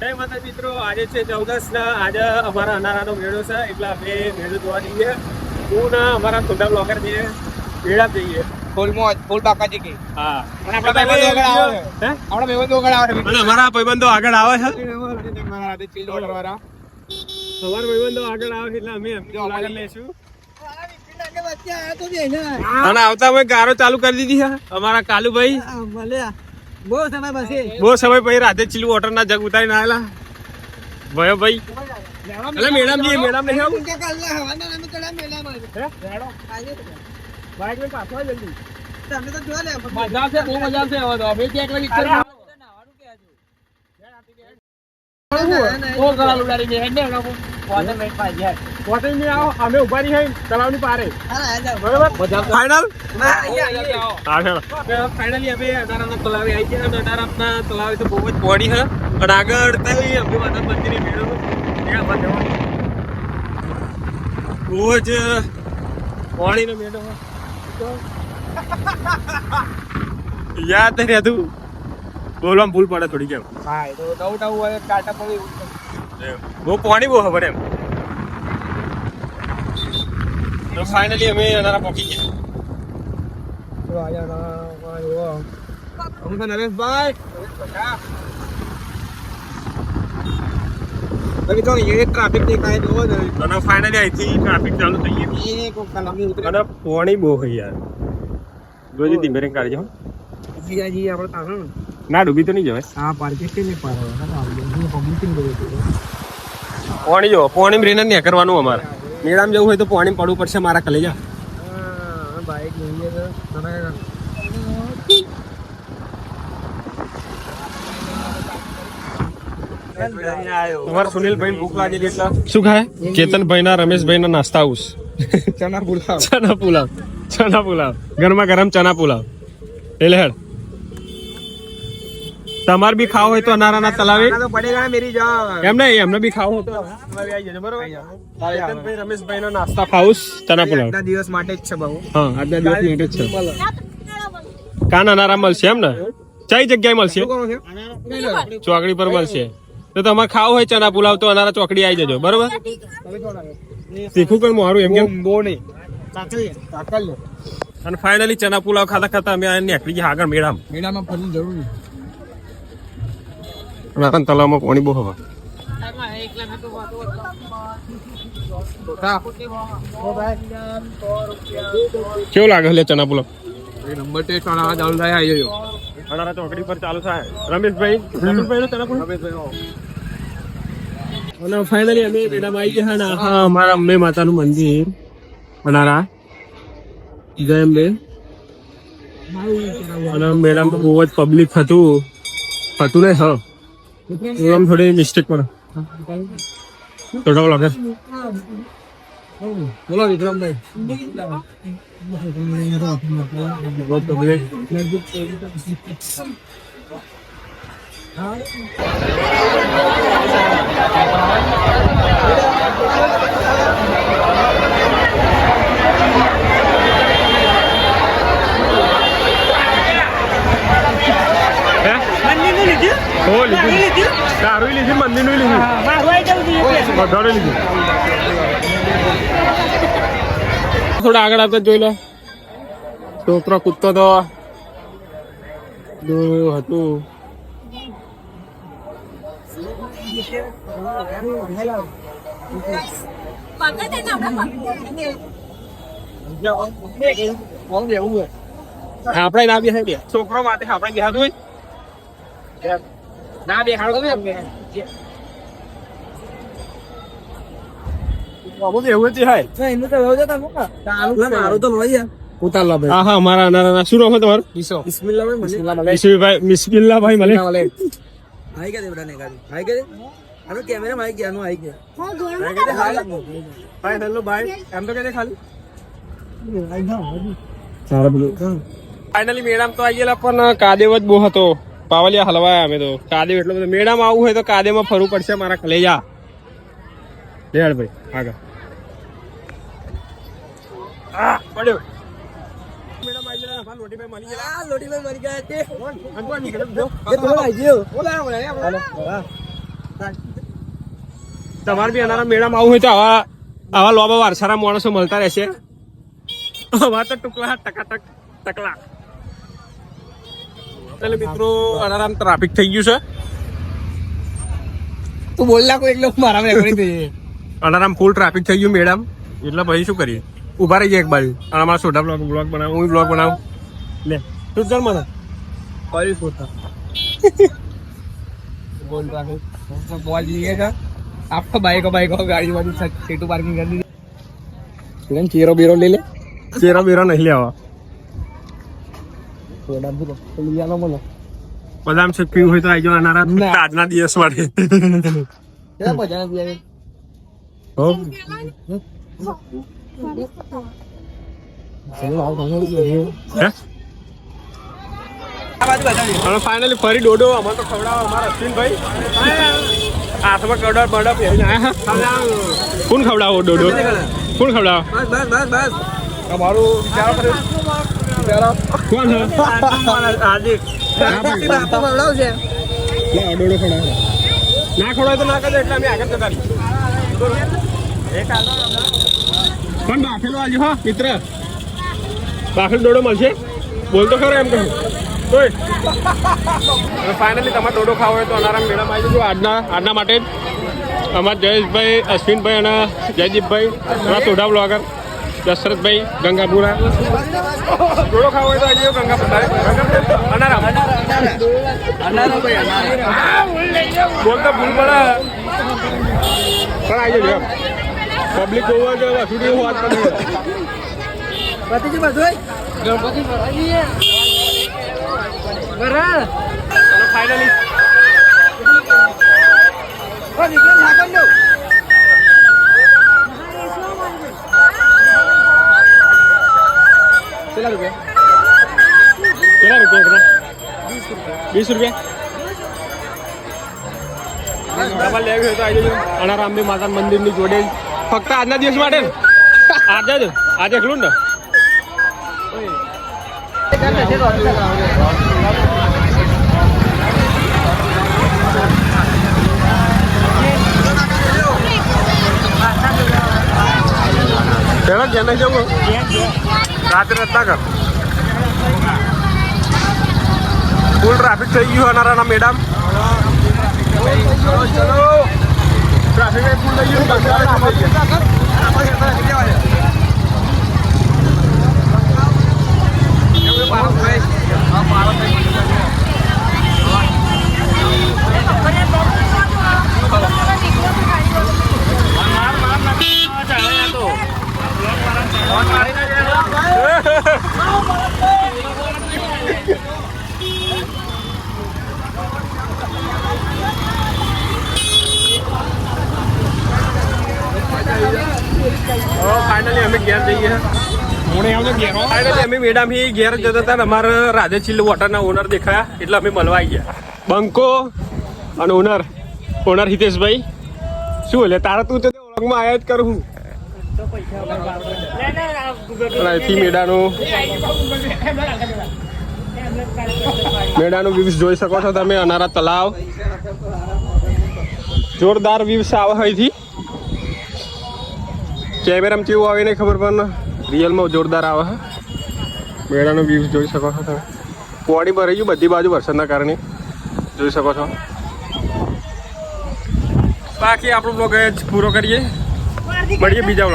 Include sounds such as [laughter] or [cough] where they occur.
જય માતા મિત્રો આજે છે ચૌદસ ના આજે અમારા અનારાનો મેળો છે એટલે અમે મેળો જોવા જઈએ. હું ના અમારા છોટા બ્લોગર જઈએ મેળા જઈએ. ફૂલ મોજ ફૂલ બાકાજી કી. હા. અને આપણા ભાઈબંધો આગળ આવે આપણા ભાઈબંધો આગળ આવે છે. અમારા ભાઈબંધો આગળ આવે છે. અમારા ભાઈબંધો આગળ આવે છે એટલે અમે આગળ લઈશું. અને આવતા અમે ગારો ચાલુ કરી દીધી છે અમારા કાલુભાઈ. બહુ સમય પછી. બહુ સમય પછી રાતે ચીલું વોટર ના જગ ઉતારીને આવેલા. ભયો ભાઈ. એટલે મેડમ જી. મજા છે બહુ મજા છે હવે. વોટરની આવો અમે ઊભા રહી તળાવની પારે. બરોબર? ફાઇનલ અમે અડારાના તલાવે આવી ગયા. અને અડારાના તલાવે તો બહુ જ પોડી અને આગળ તઈ અમે માતા મંદિરે મેળો ત્યાં જવાનું. બહુ જ પોણીનો મેળો [laughs] યાદ નહીં રહેતું. બોલવામાં ભૂલ પડે થોડી કેમ હા, એ તો doubt આવું હોય, ટાટા પણ એવું બહુ પાણી બહુ ખબર એમ. તો ફાઇનલી અમે અનારા પહોંચી ગયા. તો આયા ના, આયો. અમે તો નરેશભાઈ. તો એ ટ્રાફિક દેખાય જોવો ને અને ફાઇનલી અહીંથી ટ્રાફિક ચાલુ થઈ કલાકની અને પાણી બહુ છે યાર. જોજે ધીમે કાઢી જાઓ. જીજાજી આપણે તારણ ને. ડૂબી તો નહીં જવાય. હા પાર્કિંગ કે નહીં પાડો પબ્લિક પાણી જો પાણી રહીને નહીં કરવાનું અમારે. મેળામાં જવું હોય તો પાણી પડવું પડશે મારા કલેજા. બાઈક લઈએ તો તમારા સુનિલભાઈ ભૂખ લાગેલી એટલે શું ખાય? કેતનભાઈ ના રમેશભાઈ ના નાસ્તા હાઉસ ચના પુલાવ. ચના પુલાવ. ચના પુલાવ. ગરમા ગરમ ચના પુલાવ. એટલે હેડ. તમારે બી ખાવ હોય તો અનારાના તલાવે? એમને પડેગા એમ નહીં એમને બી ખાવું હોય તો. તલાવે આવી જજો બરોબર? કેતનભાઈ રમેશભાઈ નો નાસ્તા ખાઉસ ચના પુલાવ આજના દિવસ માટે જ છે બહુ. હા આજના દિવસ માટે જ છે. કાન અનારા મળશે એમ ને? ચઈ જગ્યાએ મળશે? શું કરો છો? ચોકડી પર મળશે. તો તમારે ખાવ હોય ચના પુલાવ તો અનારા ચોકડી આવી જજો બરોબર? શીખું કઈ મારું એમ કેમ? બહુ નહીં અને ફાઇનલી ચના પુલાવ ખાતા ખાતા અમે નીકળી ગયા આગળ મેળામાં. મેળામાં ફરવું જરૂરી. નારાયણ તલાવમાં પાણી બહુ હવા. કેવું લાગે લે ચના પુલાવ? નંબર ટેસ્ટ વાળા ચાલુ થાય આવી જજો અનારા ચોકડી પર ચાલુ થાય. રમેશભાઈ રમેશભાઈ નો ચના પુલાવ અને ફાઇનલી અમે બેડામાં આવી ગયા અને હા અમારા અંબે માતાનું મંદિર. અનારા જય અંબે અને મેળામાં તો બહુ જ પબ્લિક હતું. હતું ને હા. એવું આમ થોડી મિસ્ટેક પડે થોડા લાગે બોલો વિક્રમભાઈ બહુ પબ્લિક હે હો લીધી. દારૂ લીધી મંદિરનું લીધી. લીધી. થોડા આગળ આવતા જોઈ લો. છોકરો કૂદતો તો હતું. આપણે ના બેસાય બે છોકરો માટે આપણે બેસાતું હોય. ના બે હાડો તમે અમુક એવું જ થાય. એનું તો રોજ હતા મોકા. મારું તો રોજ ઉતાર લો ભાઈ. હા હા અમારા અનારા શું નામ છે તમારું? ઈસો બિસ્મિલ્લાહ ભાઈ બિસ્મિલ્લાહ મલે મિસબીભાઈ મિસબિલ્લાભાઈ મલે મલે આઈ ગયા દેવડા ને ગાડી આઈ ગયા આનો કેમેરા માં આઈ ગયા આનો આઈ ગયા ભાઈ હેલો ભાઈ. એમ તો કહે ખાલી. સારા બોલો. ફાઇનલી મેળામાં તો આવી ગયેલા પણ કાદેવ જ બહુ હતો. પાવલિયા હલવાયા અમે તો. કાદે એટલો બધો મેળામાં આવવું હોય તો કાદેમાં ફરવું પડશે મારા કલેજા લેડ ભાઈ આગળ. આ પડ્યો. તમારે બી અનારા મેળામાં આવું હોય તો આવા આવા લોબા વારસાના માણસો મળતા રહેશે. આવા તો ટુકલા ટકાટક ટકલા. એટલે મિત્રો અનારામ ટ્રાફિક થઈ ગયું છે. તું બોલ એક એટલે મારા રેકોર્ડિંગ થઈ જાય અનારામ ફૂલ ટ્રાફિક થઈ ગયું મેડમ એટલે ભાઈ શું કરીએ? ઊભા રહી જાય એક બાજુ. અને અમારા સોઢા બ્લોગ બ્લોગ બનાવું હું બ્લોગ બનાવું. લે તું ચાલ મને. કરી ફોટા બોલ રાખો બોલ જઈએ કા? આપકો બાઈકો બાઈકો ગાડી વાળી સેટુ પાર્કિંગ કરી દીધી. ચેરો બીરો લઈ લે. ચેરો બેરો નહીં લેવા. બદામ શેક પીવું હોય તો આવી જવાના આજના દિવસ માટે. ફાઇનલી ફરી ડોડો અમારે તો ખવડાવો અમારા અશ્વિનભાઈ. હાથમાં કડર બડર કોણ ખવડાવો દોડો? કોણ ખવડાવો? બસ બસ બસ બસ. તમારું વિચારો કોણ હાર્દિક બાપુ તો ના એટલે આગળ પણ બાફેલો આજે હા મિત્ર. બાફેલ ડોડો મળશે? બોલ તો ખરો એમ કહું. ફાઇનલી તમારે ડોડો ખાવો હોય તો અનારામ મેળામાં આવી જજો આજના આજના માટે જ. અમારા જયેશભાઈ અશ્વિનભાઈ અને જયદીપભાઈ અમારા સોઢા બ્લોગર દશરથભાઈ ગંગાપુરા. ગોળો ખાવો હોય તો આજે ગંગાપુરા. બોલતા ભૂલ પડે. પણ આવી જજો પબ્લિક હોવા જો વસુડી હું વાત કરું પતિજી કેટલા कितना बीस જજો. અનારામબી માતા મંદિરની જોડે. ફક્ત આજના દિવસ માટે આજે જ. આજે એકલું ને? પેલા જેને જવું રાત્રે રત્ના કર. ફૂલ ટ્રાફિક થઈ ગયું અનારાના મેડમ. ટ્રાફિક ફૂલ થઈ ગયું બંગાળ થઈ ગયા. હવે ફાઇનલી અમે ઘેર જઈએ. અમે મેડામથી ઘેર જતા હતા ને રાધે ચિલ્લ વોટરના ઓનર દેખાયા એટલે અમે મળવા ગયા. બંકો અને ઓનર ઓનર હિતેશભાઈ. શું એટલે તારા તું તો ઓળખમાં આવ્યા જ કરું અહીંથી મેડાનું મેડાનું વ્યૂઝ જોઈ શકો છો તમે અનારા તલાવ જોરદાર વ્યૂઝ આવે અહીંથી. કેમેરામાં કેવું આવે નહીં ખબર પણ રિયલમાં જોરદાર આવે છે મેળાનો વ્યૂઝ જોઈ શકો છો તમે. પોડી ભરાઈ ગયું બધી બાજુ વરસાદના કારણે. જોઈ શકો છો. બાકી આપણો બ્લોગ જ પૂરો કરીએ. મળીએ બીજા.